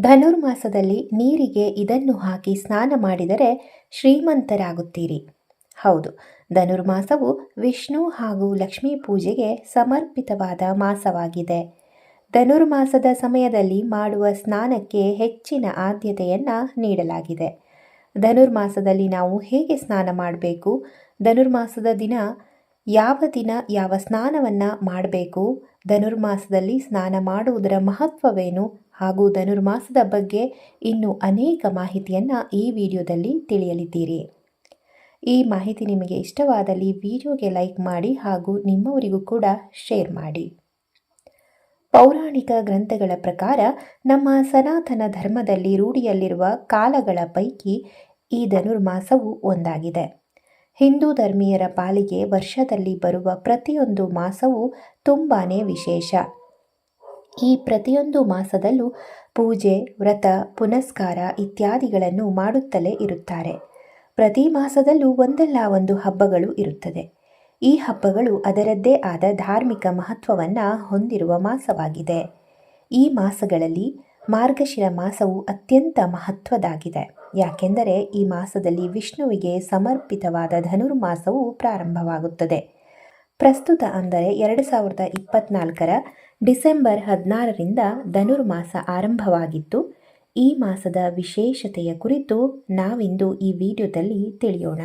ಧನುರ್ಮಾಸದಲ್ಲಿ ನೀರಿಗೆ ಇದನ್ನು ಹಾಕಿ ಸ್ನಾನ ಮಾಡಿದರೆ ಶ್ರೀಮಂತರಾಗುತ್ತೀರಿ. ಹೌದು, ಧನುರ್ಮಾಸವು ವಿಷ್ಣು ಹಾಗೂ ಲಕ್ಷ್ಮೀ ಪೂಜೆಗೆ ಸಮರ್ಪಿತವಾದ ಮಾಸವಾಗಿದೆ. ಧನುರ್ಮಾಸದ ಸಮಯದಲ್ಲಿ ಮಾಡುವ ಸ್ನಾನಕ್ಕೆ ಹೆಚ್ಚಿನ ಆದ್ಯತೆಯನ್ನು ನೀಡಲಾಗಿದೆ. ಧನುರ್ಮಾಸದಲ್ಲಿ ನಾವು ಹೇಗೆ ಸ್ನಾನ ಮಾಡಬೇಕು? ಧನುರ್ಮಾಸದ ದಿನ ಯಾವ ದಿನ ಯಾವ ಸ್ನಾನವನ್ನು ಮಾಡಬೇಕು? ಧನುರ್ಮಾಸದಲ್ಲಿ ಸ್ನಾನ ಮಾಡುವುದರ ಮಹತ್ವವೇನು? ಹಾಗೂ ಧನುರ್ಮಾಸದ ಬಗ್ಗೆ ಇನ್ನೂ ಅನೇಕ ಮಾಹಿತಿಯನ್ನು ಈ ವಿಡಿಯೋದಲ್ಲಿ ತಿಳಿಯಲಿದ್ದೀರಿ. ಈ ಮಾಹಿತಿ ನಿಮಗೆ ಇಷ್ಟವಾದಲ್ಲಿ ವಿಡಿಯೋಗೆ ಲೈಕ್ ಮಾಡಿ ಹಾಗೂ ನಿಮ್ಮವರಿಗೂ ಕೂಡ ಶೇರ್ ಮಾಡಿ. ಪೌರಾಣಿಕ ಗ್ರಂಥಗಳ ಪ್ರಕಾರ ನಮ್ಮ ಸನಾತನ ಧರ್ಮದಲ್ಲಿ ರೂಢಿಯಲ್ಲಿರುವ ಕಾಲಗಳ ಪೈಕಿ ಈ ಧನುರ್ಮಾಸವು ಒಂದಾಗಿದೆ. ಹಿಂದೂ ಧರ್ಮೀಯರ ಪಾಲಿಗೆ ವರ್ಷದಲ್ಲಿ ಬರುವ ಪ್ರತಿಯೊಂದು ಮಾಸವೂ ತುಂಬಾ ವಿಶೇಷ. ಈ ಪ್ರತಿಯೊಂದು ಮಾಸದಲ್ಲೂ ಪೂಜೆ, ವ್ರತ, ಪುನಸ್ಕಾರ ಇತ್ಯಾದಿಗಳನ್ನು ಮಾಡುತ್ತಲೇ ಇರುತ್ತಾರೆ. ಪ್ರತಿ ಮಾಸದಲ್ಲೂ ಒಂದಲ್ಲ ಒಂದು ಹಬ್ಬಗಳು ಇರುತ್ತದೆ. ಈ ಹಬ್ಬಗಳು ಅದರದ್ದೇ ಆದ ಧಾರ್ಮಿಕ ಮಹತ್ವವನ್ನು ಹೊಂದಿರುವ ಮಾಸವಾಗಿದೆ. ಈ ಮಾಸಗಳಲ್ಲಿ ಮಾರ್ಗಶಿರ ಮಾಸವು ಅತ್ಯಂತ ಮಹತ್ವದಾಗಿದೆ. ಯಾಕೆಂದರೆ ಈ ಮಾಸದಲ್ಲಿ ವಿಷ್ಣುವಿಗೆ ಸಮರ್ಪಿತವಾದ ಧನುರ್ಮಾಸವು ಪ್ರಾರಂಭವಾಗುತ್ತದೆ. ಪ್ರಸ್ತುತ ಅಂದರೆ ಎರಡು ಸಾವಿರದ ಇಪ್ಪತ್ನಾಲ್ಕರ ಡಿಸೆಂಬರ್ ಹದಿನಾರರಿಂದ ಧನುರ್ಮಾಸ ಆರಂಭವಾಗಿತ್ತು. ಈ ಮಾಸದ ವಿಶೇಷತೆಯ ಕುರಿತು ನಾವಿಂದು ಈ ವಿಡಿಯೋದಲ್ಲಿ ತಿಳಿಯೋಣ.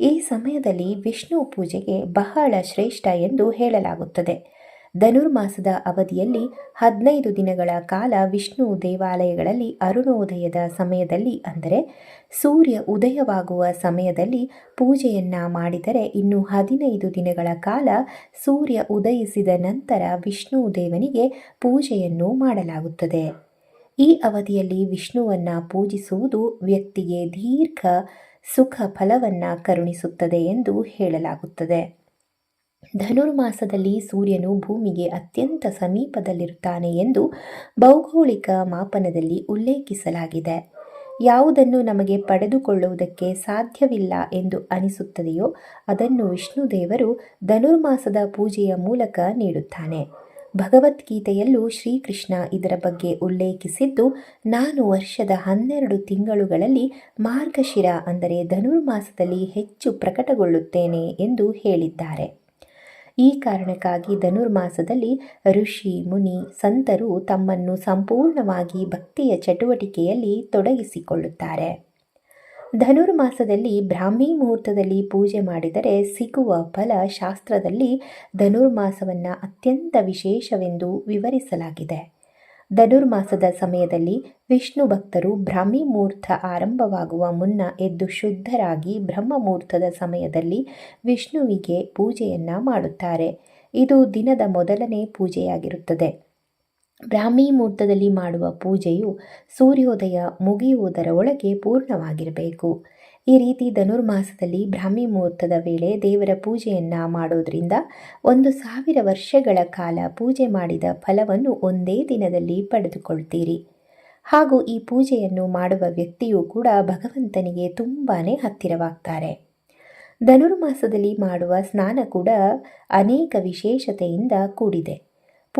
ಈ ಸಮಯದಲ್ಲಿ ವಿಷ್ಣು ಪೂಜೆಗೆ ಬಹಳ ಶ್ರೇಷ್ಠ ಎಂದು ಹೇಳಲಾಗುತ್ತದೆ. ಧನುರ್ಮಾಸದ ಅವಧಿಯಲ್ಲಿ ಹದಿನೈದು ದಿನಗಳ ಕಾಲ ವಿಷ್ಣು ದೇವಾಲಯಗಳಲ್ಲಿ ಅರುಣೋದಯದ ಸಮಯದಲ್ಲಿ, ಅಂದರೆ ಸೂರ್ಯ ಉದಯವಾಗುವ ಸಮಯದಲ್ಲಿ ಪೂಜೆಯನ್ನ ಮಾಡಿದರೆ ಇನ್ನು ಹದಿನೈದು ದಿನಗಳ ಕಾಲ ಸೂರ್ಯ ಉದಯಿಸಿದ ನಂತರ ವಿಷ್ಣು ದೇವನಿಗೆ ಪೂಜೆಯನ್ನು ಮಾಡಲಾಗುತ್ತದೆ. ಈ ಅವಧಿಯಲ್ಲಿ ವಿಷ್ಣುವನ್ನು ಪೂಜಿಸುವುದು ವ್ಯಕ್ತಿಗೆ ದೀರ್ಘ ಸುಖ ಫಲವನ್ನು ಕರುಣಿಸುತ್ತದೆ ಎಂದು ಹೇಳಲಾಗುತ್ತದೆ. ಧನುರ್ಮಾಸದಲ್ಲಿ ಸೂರ್ಯನು ಭೂಮಿಗೆ ಅತ್ಯಂತ ಸಮೀಪದಲ್ಲಿರುತ್ತಾನೆ ಎಂದು ಭೌಗೋಳಿಕ ಮಾಪನದಲ್ಲಿ ಉಲ್ಲೇಖಿಸಲಾಗಿದೆ. ಯಾವುದನ್ನು ನಮಗೆ ಪಡೆದುಕೊಳ್ಳುವುದಕ್ಕೆ ಸಾಧ್ಯವಿಲ್ಲ ಎಂದು ಅನಿಸುತ್ತದೆಯೋ ಅದನ್ನು ವಿಷ್ಣು ದೇವರು ಧನುರ್ಮಾಸದ ಪೂಜೆಯ ಮೂಲಕ ನೀಡುತ್ತಾನೆ. ಭಗವದ್ಗೀತೆಯಲ್ಲೂ ಶ್ರೀಕೃಷ್ಣ ಇದರ ಬಗ್ಗೆ ಉಲ್ಲೇಖಿಸಿದ್ದು, ನಾನು ವರ್ಷದ ಹನ್ನೆರಡು ತಿಂಗಳುಗಳಲ್ಲಿ ಮಾರ್ಗಶಿರ ಅಂದರೆ ಧನುರ್ಮಾಸದಲ್ಲಿ ಹೆಚ್ಚು ಪ್ರಕಟಗೊಳ್ಳುತ್ತೇನೆ ಎಂದು ಹೇಳಿದ್ದಾರೆ. ಈ ಕಾರಣಕ್ಕಾಗಿ ಧನುರ್ಮಾಸದಲ್ಲಿ ಋಷಿ, ಮುನಿ, ಸಂತರು ತಮ್ಮನ್ನು ಸಂಪೂರ್ಣವಾಗಿ ಭಕ್ತಿಯ ಚಟುವಟಿಕೆಯಲ್ಲಿ ತೊಡಗಿಸಿಕೊಳ್ಳುತ್ತಾರೆ. ಧನುರ್ಮಾಸದಲ್ಲಿ ಬ್ರಾಹ್ಮಿ ಮುಹೂರ್ತದಲ್ಲಿ ಪೂಜೆ ಮಾಡಿದರೆ ಸಿಗುವ ಫಲ ಶಾಸ್ತ್ರದಲ್ಲಿ ಧನುರ್ಮಾಸವನ್ನು ಅತ್ಯಂತ ವಿಶೇಷವೆಂದು ವಿವರಿಸಲಾಗಿದೆ. ಧನುರ್ಮಾಸದ ಸಮಯದಲ್ಲಿ ವಿಷ್ಣು ಭಕ್ತರು ಬ್ರಾಹ್ಮಿ ಮುಹೂರ್ತ ಆರಂಭವಾಗುವ ಮುನ್ನ ಎದ್ದು ಶುದ್ಧರಾಗಿ ಬ್ರಹ್ಮ ಮುಹೂರ್ತದ ಸಮಯದಲ್ಲಿ ವಿಷ್ಣುವಿಗೆ ಪೂಜೆಯನ್ನು ಮಾಡುತ್ತಾರೆ. ಇದು ದಿನದ ಮೊದಲನೇ ಪೂಜೆಯಾಗಿರುತ್ತದೆ. ಬ್ರಾಹ್ಮಿ ಮುಹೂರ್ತದಲ್ಲಿ ಮಾಡುವ ಪೂಜೆಯು ಸೂರ್ಯೋದಯ ಮುಗಿಯುವುದರ ಒಳಗೆ ಪೂರ್ಣವಾಗಿರಬೇಕು. ಈ ರೀತಿ ಧನುರ್ಮಾಸದಲ್ಲಿ ಬ್ರಾಹ್ಮಿ ಮುಹೂರ್ತದ ವೇಳೆ ದೇವರ ಪೂಜೆಯನ್ನು ಮಾಡೋದ್ರಿಂದ ಒಂದು ಸಾವಿರ ವರ್ಷಗಳ ಕಾಲ ಪೂಜೆ ಮಾಡಿದ ಫಲವನ್ನು ಒಂದೇ ದಿನದಲ್ಲಿ ಪಡೆದುಕೊಳ್ತೀರಿ. ಹಾಗೂ ಈ ಪೂಜೆಯನ್ನು ಮಾಡುವ ವ್ಯಕ್ತಿಯೂ ಕೂಡ ಭಗವಂತನಿಗೆ ತುಂಬಾ ಹತ್ತಿರವಾಗ್ತಾರೆ. ಧನುರ್ಮಾಸದಲ್ಲಿ ಮಾಡುವ ಸ್ನಾನ ಕೂಡ ಅನೇಕ ವಿಶೇಷತೆಯಿಂದ ಕೂಡಿದೆ.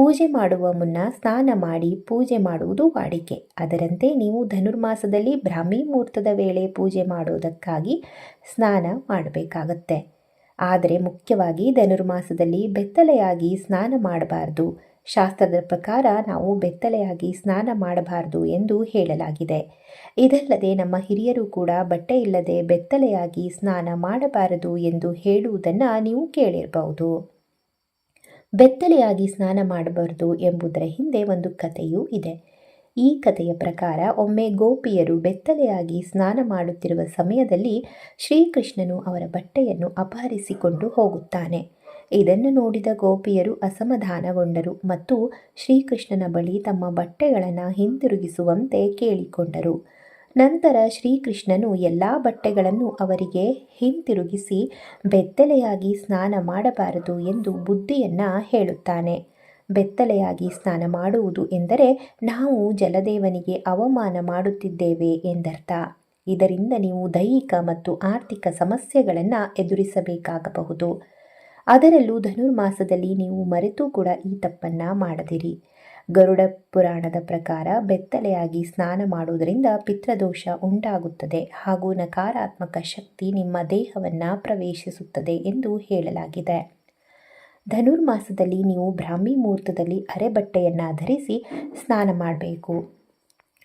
ಪೂಜೆ ಮಾಡುವ ಮುನ್ನ ಸ್ನಾನ ಮಾಡಿ ಪೂಜೆ ಮಾಡುವುದು ವಾಡಿಕೆ. ಅದರಂತೆ ನೀವು ಧನುರ್ಮಾಸದಲ್ಲಿ ಬ್ರಾಹ್ಮಿ ಮುಹೂರ್ತದ ವೇಳೆ ಪೂಜೆ ಮಾಡುವುದಕ್ಕಾಗಿ ಸ್ನಾನ ಮಾಡಬೇಕಾಗತ್ತೆ. ಆದರೆ ಮುಖ್ಯವಾಗಿ ಧನುರ್ಮಾಸದಲ್ಲಿ ಬೆತ್ತಲೆಯಾಗಿ ಸ್ನಾನ ಮಾಡಬಾರ್ದು. ಶಾಸ್ತ್ರದ ಪ್ರಕಾರ ನಾವು ಬೆತ್ತಲೆಯಾಗಿ ಸ್ನಾನ ಮಾಡಬಾರದು ಎಂದು ಹೇಳಲಾಗಿದೆ. ಇದಲ್ಲದೆ ನಮ್ಮ ಹಿರಿಯರು ಕೂಡ ಬಟ್ಟೆ ಇಲ್ಲದೆ ಬೆತ್ತಲೆಯಾಗಿ ಸ್ನಾನ ಮಾಡಬಾರದು ಎಂದು ಹೇಳುವುದನ್ನು ನೀವು ಕೇಳಿರಬಹುದು. ಬೆತ್ತಲೆಯಾಗಿ ಸ್ನಾನ ಮಾಡಬಾರದು ಎಂಬುದರ ಹಿಂದೆ ಒಂದು ಕಥೆಯೂ ಇದೆ. ಈ ಕಥೆಯ ಪ್ರಕಾರ ಒಮ್ಮೆ ಗೋಪಿಯರು ಬೆತ್ತಲೆಯಾಗಿ ಸ್ನಾನ ಮಾಡುತ್ತಿರುವ ಸಮಯದಲ್ಲಿ ಶ್ರೀಕೃಷ್ಣನು ಅವರ ಬಟ್ಟೆಯನ್ನು ಅಪಹರಿಸಿಕೊಂಡು ಹೋಗುತ್ತಾನೆ. ಇದನ್ನು ನೋಡಿದ ಗೋಪಿಯರು ಅಸಮಾಧಾನಗೊಂಡರು ಮತ್ತು ಶ್ರೀಕೃಷ್ಣನ ಬಳಿ ತಮ್ಮ ಬಟ್ಟೆಗಳನ್ನು ಹಿಂದಿರುಗಿಸುವಂತೆ ಕೇಳಿಕೊಂಡರು. ನಂತರ ಶ್ರೀಕೃಷ್ಣನು ಎಲ್ಲ ಬಟ್ಟೆಗಳನ್ನು ಅವರಿಗೆ ಹಿಂತಿರುಗಿಸಿ ಬೆತ್ತಲೆಯಾಗಿ ಸ್ನಾನ ಮಾಡಬಾರದು ಎಂದು ಬುದ್ಧಿಯನ್ನು ಹೇಳುತ್ತಾನೆ. ಬೆತ್ತಲೆಯಾಗಿ ಸ್ನಾನ ಮಾಡುವುದು ಎಂದರೆ ನಾವು ಜಲದೇವನಿಗೆ ಅವಮಾನ ಮಾಡುತ್ತಿದ್ದೇವೆ ಎಂದರ್ಥ. ಇದರಿಂದ ನೀವು ದೈಹಿಕ ಮತ್ತು ಆರ್ಥಿಕ ಸಮಸ್ಯೆಗಳನ್ನು ಎದುರಿಸಬೇಕಾಗಬಹುದು. ಅದರಲ್ಲೂ ಧನುರ್ಮಾಸದಲ್ಲಿ ನೀವು ಮರೆತೂ ಕೂಡ ಈ ತಪ್ಪನ್ನು ಮಾಡದಿರಿ. ಗರುಡ ಪುರಾಣದ ಪ್ರಕಾರ ಬೆತ್ತಲೆಯಾಗಿ ಸ್ನಾನ ಮಾಡುವುದರಿಂದ ಪಿತೃದೋಷ ಉಂಟಾಗುತ್ತದೆ ಹಾಗೂ ನಕಾರಾತ್ಮಕ ಶಕ್ತಿ ನಿಮ್ಮ ದೇಹವನ್ನು ಪ್ರವೇಶಿಸುತ್ತದೆ ಎಂದು ಹೇಳಲಾಗಿದೆ. ಧನುರ್ಮಾಸದಲ್ಲಿ ನೀವು ಬ್ರಾಹ್ಮಿ ಮುಹೂರ್ತದಲ್ಲಿ ಅರೆಬಟ್ಟೆಯನ್ನು ಧರಿಸಿ ಸ್ನಾನ ಮಾಡಬೇಕು.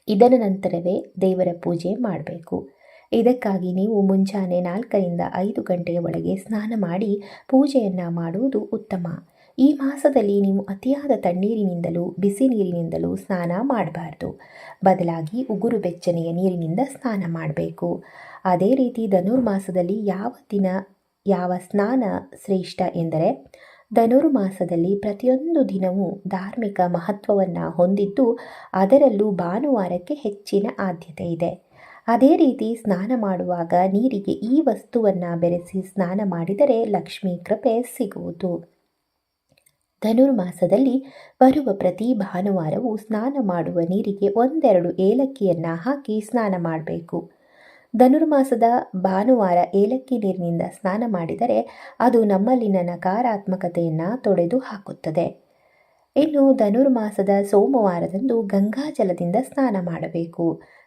ಇದರ ನಂತರವೇ ದೇವರ ಪೂಜೆ ಮಾಡಬೇಕು. ಇದಕ್ಕಾಗಿ ನೀವು ಮುಂಜಾನೆ ನಾಲ್ಕರಿಂದ ಐದು ಗಂಟೆಯ ಒಳಗೆ ಸ್ನಾನ ಮಾಡಿ ಪೂಜೆಯನ್ನು ಮಾಡುವುದು ಉತ್ತಮ. ಈ ಮಾಸದಲ್ಲಿ ನೀವು ಅತಿಯಾದ ತಣ್ಣೀರಿನಿಂದಲೂ ಬಿಸಿ ನೀರಿನಿಂದಲೂ ಸ್ನಾನ ಮಾಡಬಾರ್ದು. ಬದಲಾಗಿ ಉಗುರು ಬೆಚ್ಚನೆಯ ನೀರಿನಿಂದ ಸ್ನಾನ ಮಾಡಬೇಕು. ಅದೇ ರೀತಿ ಧನುರ್ಮಾಸದಲ್ಲಿ ಯಾವ ದಿನ ಯಾವ ಸ್ನಾನ ಶ್ರೇಷ್ಠ ಎಂದರೆ, ಧನುರ್ಮಾಸದಲ್ಲಿ ಪ್ರತಿಯೊಂದು ದಿನವೂ ಧಾರ್ಮಿಕ ಮಹತ್ವವನ್ನು ಹೊಂದಿದ್ದು ಅದರಲ್ಲೂ ಭಾನುವಾರಕ್ಕೆ ಹೆಚ್ಚಿನ ಆದ್ಯತೆ ಇದೆ. ಅದೇ ರೀತಿ ಸ್ನಾನ ಮಾಡುವಾಗ ನೀರಿಗೆ ಈ ವಸ್ತುವನ್ನು ಬೆರೆಸಿ ಸ್ನಾನ ಮಾಡಿದರೆ ಲಕ್ಷ್ಮೀ ಕೃಪೆ ಸಿಗುವುದು. ಧನುರ್ಮಾಸದಲ್ಲಿ ಬರುವ ಪ್ರತಿ ಭಾನುವಾರವೂ ಸ್ನಾನ ಮಾಡುವ ನೀರಿಗೆ ಒಂದೆರಡು ಏಲಕ್ಕಿಯನ್ನು ಹಾಕಿ ಸ್ನಾನ ಮಾಡಬೇಕು. ಧನುರ್ಮಾಸದ ಭಾನುವಾರ ಏಲಕ್ಕಿ ನೀರಿನಿಂದ ಸ್ನಾನ ಮಾಡಿದರೆ ಅದು ನಮ್ಮಲ್ಲಿನ ನಕಾರಾತ್ಮಕತೆಯನ್ನು ತೊಡೆದು ಹಾಕುತ್ತದೆ. ಇನ್ನು ಧನುರ್ಮಾಸದ ಸೋಮವಾರದಂದು ಗಂಗಾಜಲದಿಂದ ಸ್ನಾನ ಮಾಡಬೇಕು.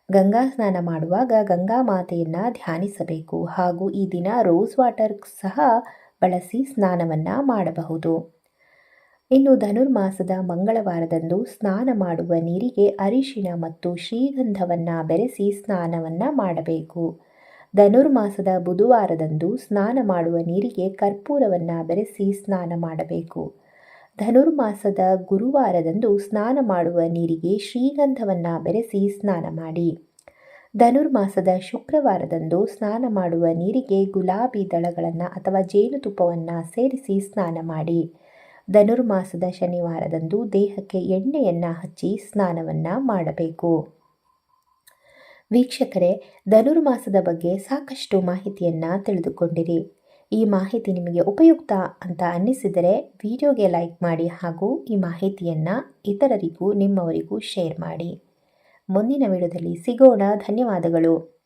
ಗಂಗಾ ಸ್ನಾನ ಮಾಡುವಾಗ ಗಂಗಾ ಮಾತೆಯನ್ನು ಧ್ಯಾನಿಸಬೇಕು ಹಾಗೂ ಈ ದಿನ ರೋಸ್ ವಾಟರ್ ಸಹ ಬಳಸಿ ಸ್ನಾನವನ್ನು ಮಾಡಬಹುದು. ಇನ್ನು ಧನುರ್ಮಾಸದ ಮಂಗಳವಾರದಂದು ಸ್ನಾನ ಮಾಡುವ ನೀರಿಗೆ ಅರಿಶಿಣ ಮತ್ತು ಶ್ರೀಗಂಧವನ್ನು ಬೆರೆಸಿ ಸ್ನಾನವನ್ನು ಮಾಡಬೇಕು. ಧನುರ್ಮಾಸದ ಬುಧವಾರದಂದು ಸ್ನಾನ ಮಾಡುವ ನೀರಿಗೆ ಕರ್ಪೂರವನ್ನು ಬೆರೆಸಿ ಸ್ನಾನ ಮಾಡಬೇಕು. ಧನುರ್ಮಾಸದ ಗುರುವಾರದಂದು ಸ್ನಾನ ಮಾಡುವ ನೀರಿಗೆ ಶ್ರೀಗಂಧವನ್ನು ಬೆರೆಸಿ ಸ್ನಾನ ಮಾಡಿ. ಧನುರ್ಮಾಸದ ಶುಕ್ರವಾರದಂದು ಸ್ನಾನ ಮಾಡುವ ನೀರಿಗೆ ಗುಲಾಬಿ ದಳಗಳನ್ನು ಅಥವಾ ಜೇನುತುಪ್ಪವನ್ನು ಸೇರಿಸಿ ಸ್ನಾನ ಮಾಡಿ. ಧನುರ್ಮಾಸದ ಶನಿವಾರದಂದು ದೇಹಕ್ಕೆ ಎಣ್ಣೆಯನ್ನು ಹಚ್ಚಿ ಸ್ನಾನವನ್ನು ಮಾಡಬೇಕು. ವೀಕ್ಷಕರೇ, ಧನುರ್ಮಾಸದ ಬಗ್ಗೆ ಸಾಕಷ್ಟು ಮಾಹಿತಿಯನ್ನು ತಿಳಿದುಕೊಂಡಿರಿ. ಈ ಮಾಹಿತಿ ನಿಮಗೆ ಉಪಯುಕ್ತ ಅಂತ ಅನ್ನಿಸಿದರೆ ವಿಡಿಯೋಗೆ ಲೈಕ್ ಮಾಡಿ ಹಾಗೂ ಈ ಮಾಹಿತಿಯನ್ನು ಇತರರಿಗೂ ನಿಮ್ಮವರಿಗೂ ಶೇರ್ ಮಾಡಿ. ಮುಂದಿನ ವಿಡಿಯೋದಲ್ಲಿ ಸಿಗೋಣ. ಧನ್ಯವಾದಗಳು.